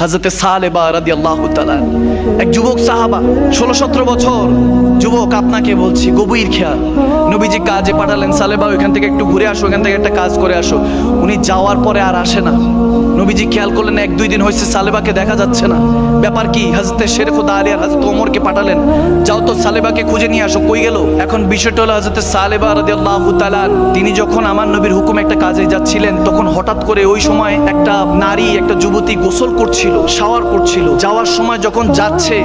হাজরতে সালেবা রাদি আল্লাহ এক যুবক সাহাবা ষোলো সতেরো বছর। যুবক, আপনাকে বলছি, গভীর খেয়াল। নবীজি কাজে পাঠালেন, সালেবা, ওইখান থেকে একটু ঘুরে আসো ওখান থেকে একটা কাজ করে আসো। উনি যাওয়ার পরে আর আসে না। নবীজি খেয়াল করলেন, এক, দুই দিন হয়েছে, সালেবাকে দেখা যাচ্ছে না। ব্যাপার কি হাজরতে শেরেফুদা আলী আর হাজরত ওমরকে পাঠালেন। যাও তো সালেবাকে খুঁজে নিয়ে আসো, কই গেল? এখন বিষয়টা হলো হাজরতে সালেবা রাদি আল্লাহ তিনি যখন আমার নবীর হুকুমে একটা কাজে যাচ্ছিলেন, তখন হঠাৎ করে ওই সময় একটা নারী, একটা যুবতী গোসল করছিল। শাওয়ার করছিল। যাওয়ার সময় যখন যাচ্ছে,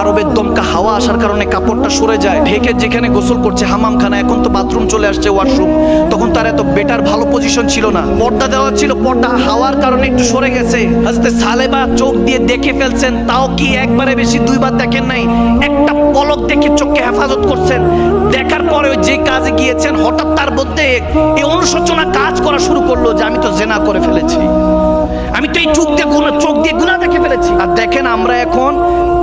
আরবের দমকা হাওয়া আসার কারণে কাপড়টা সরে যায়। ঢেকে যেখানে গোসল করছে হামামখানা, এখন তো বাথরুম চলে আসছে ওয়াশরুম। তখন তার এত বেটার ভালো পজিশন ছিল না। পর্দা দেওয়া ছিল, পর্দা হাওয়ার কারণে একটু সরে গেছে। হাজতে সালেবা চোখ দিয়ে দেখে ফেলছেন, তাও কি একবারে বেশি দুইবার দেখেন নাই? একটা পলক দেখে চোখকে হেফাজত করছেন। দেখার পরে যে কাজে গিয়েছেন, হঠাৎ তার মধ্যে এই অনুশোচনা কাজ করা শুরু করল যে, আমি তো জেনা করে ফেলেছি। আমি এই চোখ দিয়ে গুণা চোখ দিয়ে গুণা দেখে ফেলেছি। আর দেখেন আমরা এখন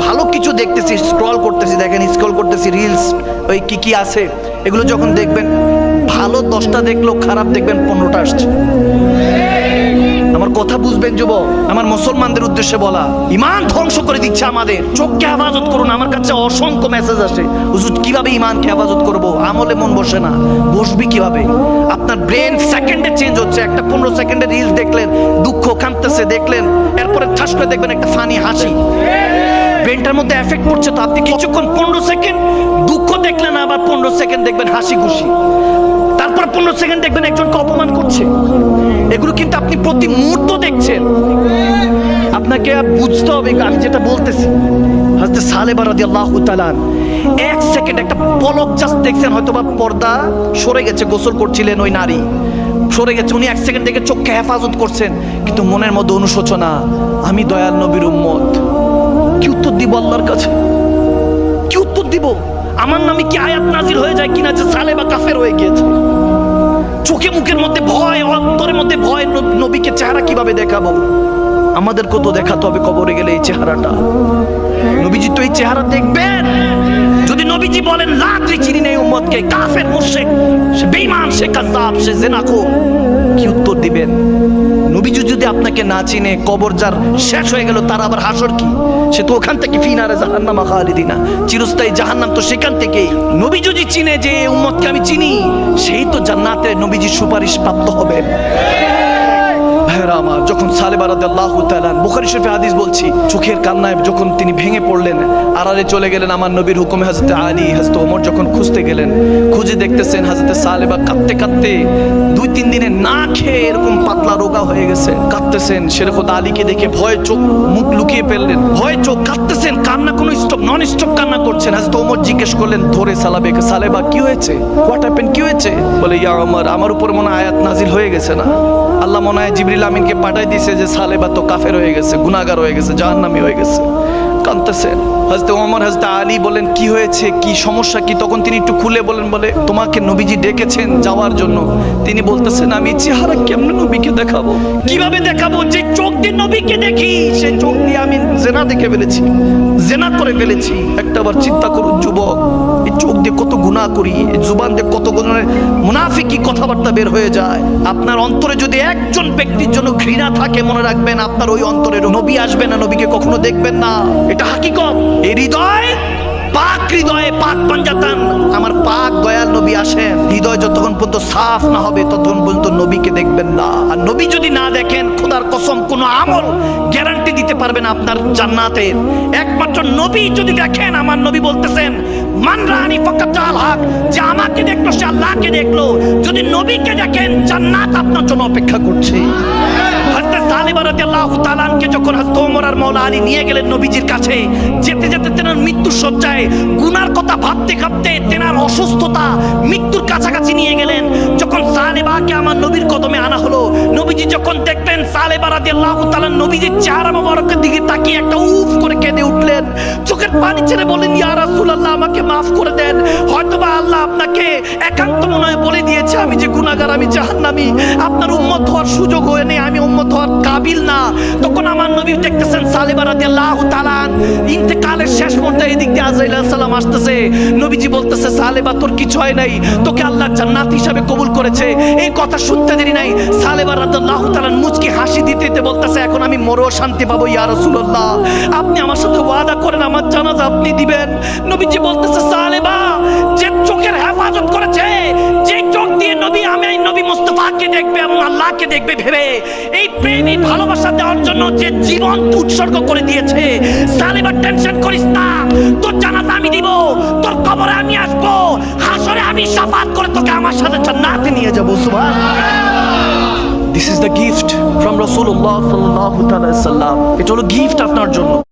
ভালো কিছু দেখতেছি স্ক্রল করতেছি, দেখেন স্ক্রল করতেছি রিলস ওই কি কি আছে? এগুলো যখন দেখবেন, ভালো দশটা দেখলেও খারাপ দেখবেন, পনেরোটা আসছে। কথা বুঝবেন, যুবক। আমার মুসলমানদের উদ্দেশ্যে বলা, ইমান ধ্বংস করে দিচ্ছে আমাদের। চোখকে হেফাজত করুন, আমার কাছে অসংখ্য মেসেজ আসে। হুজুর, কীভাবে ইমানকে হেফাজত করব? আমলে মন বসে না। বসবি কীভাবে? আপনার ব্রেন সেকেন্ডে চেঞ্জ হচ্ছে। একটা পনেরো সেকেন্ডে রিলস দেখলেন, দুঃখ কাঁদতেছে, দেখলেন, এরপরে ঠাস করে দেখবেন একটা ফানি হাসি। ব্রেনটার মধ্যে এফেক্ট পড়ছে তো আপনি কিছুক্ষণ পনেরো সেকেন্ড দুঃখ দেখলেন, আবার পনেরো সেকেন্ড দেখবেন হাসি খুশি পনেরো সেকেন্ড দেখবেন একজনকে অপমান করছে। এগুলো কিন্তু আপনি প্রতি মুহূর্ত দেখছেন। আপনাকে বুঝতে হবে, আমি যেটা বলতেছি। হাজতে সালেবা আল্লাহ তাআলা এক সেকেন্ড একটা পলক জাস্ট দেখছেন হয়তো বা পর্দা সরে গেছে, গোসল করছিলেন ওই নারী। সরে গেছে, উনি এক সেকেন্ড দেখে চোখকে হেফাজত করছেন, কিন্তু মনের মধ্যে অনুশোচনা, আমি দয়াল নবীর উম্মত। কি উত্তর দিব আল্লাহর কাছে? কি উত্তর দিব? আমার নামে কি আয়াত নাজির হয়ে যায় কিনা যে সালেবা কাফের হয়ে গিয়েছে? চোখে মুখের মধ্যে ভয়, অন্তরের মধ্যে ভয় নবীকে চেহারা কীভাবে দেখাবো? আমাদের কত দেখাতে হবে কবরে গেলে এই চেহারাটা। নবীজি তো এই চেহারা দেখবেন। যদি নবীজি বলেন, লাখ চিনি নেই উম্মতকে, কাফের, মুশরিক, সে বেঈমান, সে কাযযাব সে জিনাখোর কি উত্তর দিবেন? নবীজি যদি আপনাকে না চিনে, কবর যার শেষ হয়ে গেল, তার আবার হাসর কি? সে তো ওখান থেকে ফিনারে জাহান্নামা খালিদিনা। চিরস্থায়ী জাহান্নাম তো সেখান থেকেই। নবী যদি চিনে যে উম্মতকে আমি চিনি, সেই তো জান্নাতে নবীজি সুপারিশ প্রাপ্ত হবে। ভাইরা আমার, যখন শরীফে হাদিস বলছি, চোখের কান্নায় যখন তিনি ভেঙে পড়লেন, আড়ালে চলে গেলেন আমার নবীর হুকুমে আলী ওমর যখন খুঁজতে গেলেন, খুঁজে দেখতেছেন সালেবা কাঁদতে কাঁদতে দুই তিন দিনে না খেয়ে এরকম পাতলা রোগা হয়ে গেছে। কাঁদতেছেন শেরখুদ আলীকে দেখে ভয়ে চোখ, মুখ লুকিয়ে ফেললেন। চোখ কাঁদতেছেন, কান্না কোনো স্টপ নন স্টপ কান্না করছেন। হযরত ওমর জিজ্ঞেস করলেন, ধরে সালাবেকে সালেবা, কি হয়েছে? হোয়াট হ্যাপেন কি হয়েছে? বলে, ইয়া আমার উপর মনে আয়াত নাজিল হয়ে গেছে না। আল্লাহ মনে হয় জিবরিল আমিনকে পাঠাই দিছে যে সালেবা তো কাফের হয়ে গেছে গুনাগার হয়ে গেছে, জাহান্নামি হয়ে গেছে। কাঁদতেছেন হাজতে ওমর হাজতে আলী বলেন কি হয়েছে? কি সমস্যা? কি? তখন তিনি একটু খুলে বলেন বলে, তোমাকে নবীজি ডেকেছেন যাওয়ার জন্য। তিনি বলতেছেন, আমি চেহারা কেমনে নবীকে দেখাবো? কীভাবে দেখাবো যে চোখ দিয়ে নবীকে দেখি? সেই চোখ দিয়ে আমি জেনা দেখে ফেলেছি, জেনা করে ফেলেছি। একটা বার চিন্তা করুন, যুবক, এই চোখ দিয়ে কত গুনাহ করি জুবান দিয়ে কত গুণের মুনাফিকি কথাবার্তা বের হয়ে যায়। আপনার অন্তরে যদি একজন ব্যক্তির জন্য ঘৃণা থাকে, মনে রাখবেন, আপনার ওই অন্তরে নবী আসবে না, নবীকে কখনো দেখবেন না। এটা হাকিকত। হৃদয়, পাক হৃদয়ে পাক আমার পাক নবী হৃদয় যতক্ষণ পর্যন্ত সাফ না হবে, ততক্ষণ নবীকে দেখবেন না। নবী যদি না দেখেন কসম আমল গ্যারান্টি দিতে না আপনার জান্নাতের একমাত্র নবী যদি দেখেন, আমার নবী বলতেছেন, মান যে আমাকে দেখল, সে আল্লাহকে দেখল। যদি নবীকে দেখেন, জান্নাত আপনার জন্য অপেক্ষা করছে। তেনার অসুস্থতা মৃত্যুর কাছাকাছি নিয়ে গেলেন। যখন সালেবাকে আমার নবীর কদমে আনা হলো, নবীজি যখন দেখলেন সালেবারাতে রাদিয়াল্লাহু তালান নবীজির চেহারা মোবারকের দিকে তাকিয়ে একটা উফ করে কেঁদে উঠলেন চোখের পানি ছেড়ে বলেন, ইয়া রাসূলুল্লাহ, আমাকে মাফ করে দেন। হয়তোবা আল্লাহ আপনাকে একান্ত মনে বলে দিয়েছে, আমি যে গুনাহগার, আমি জাহান্নামী। আপনার উম্মত হওয়ার সুযোগ হয়ে নেই, আমি উম্মত হওয়ার কাবিল না। তখন আমার নবী দেখতেছেন সালেবা রাদিয়াল্লাহু তাআলা ইন্তেকালের শেষ মুহূর্তে এদিক দিয়ে আজরাইল সালাম আসতেছে। নবীজি বলতেছে সালেবা তোর কিছু হয় নাই। তোকে আল্লাহ জান্নাত হিসাবে কবুল করেছে। এই কথা শুনতে দেরি নাই। সালেবা রাদিয়াল্লাহু তাআলা মুচকি হাসি দিতে দিতে বলতেছে, এখন আমি মরো শান্তি পাবো, ইয়া রাসূলুল্লাহ। আপনি আমার সাথে ওয়াদা করেন আমার জানাজা আপনি দিবেন। নবীজি বলতেছে, সালেবা, যে চোখের হেফাজত করেছে, যে চোখ দিয়ে নবী, আমি এই নবী মুস্তাফাকে দেখবে এবং আল্লাহকে দেখবে ভেবে, এই প্রেম এই ভালোবাসা দেওয়ার জন্য যে জীবন উৎসর্গ করে দিয়েছে, সালেবা, টেনশন করিস না, তোর জানাজা আমি দিব, তোর কবরে আমি আসব, হাসরে আমি সাফাত করে তোকে আমার সাথে জান্নাতে নিয়ে যাব সুবহান this is the gift from তাআলা সাল্লাম এটা হলো গিফট আপনার জন্য।